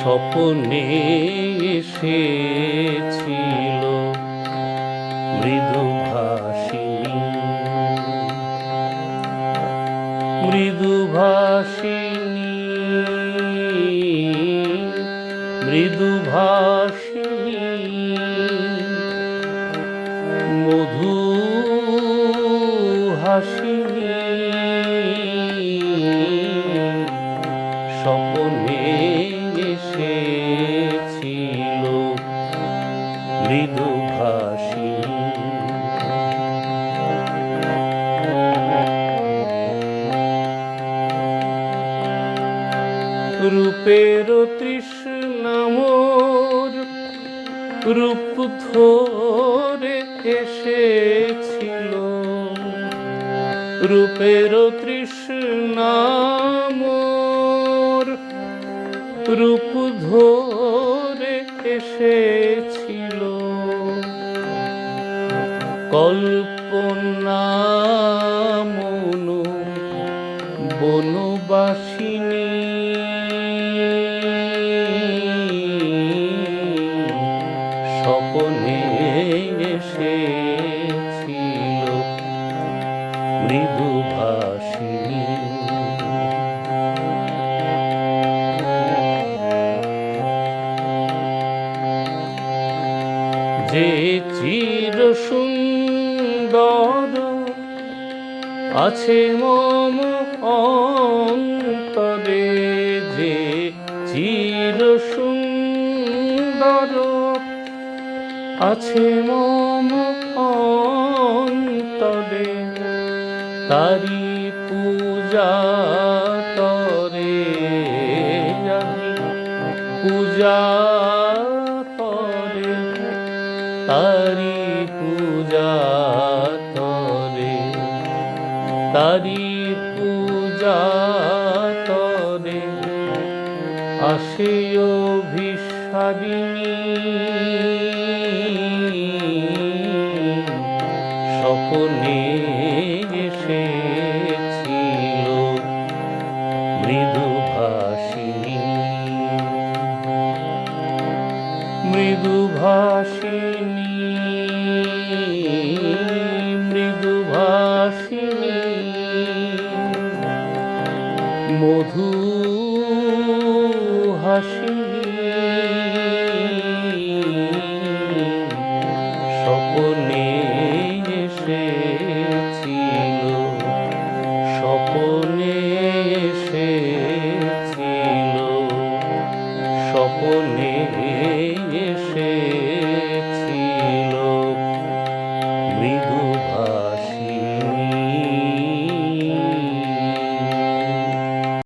স্বপনে এসেছিল মৃদু ভাসিনী মৃদু স্বপনে এসেছিল। মৃদু ভাসিনী রূপের তৃষ্ণামোর রূপ ধরে এসেছিল। রূপের তৃষ্ণামোর রূপ ধরে এসেছিল। কল্পনা মনো বনবাসিনী। স্বপনে এসেছিল মৃদু যে চির সুন্দর আছে মম অন্তরে, যে চির সুন্দর আছে মম অন্তরে, তারি পূজা তরে। পূজা পূজা তরে তারি পূজা তরে আসেও ভিসারিণী স্বপনে এসেছিল মৃদু ভাসিনী মৃদু ভাসিনী মধু হাসি। স্বপনে এসেছিল স্বপনে এসেছিল স্বপনে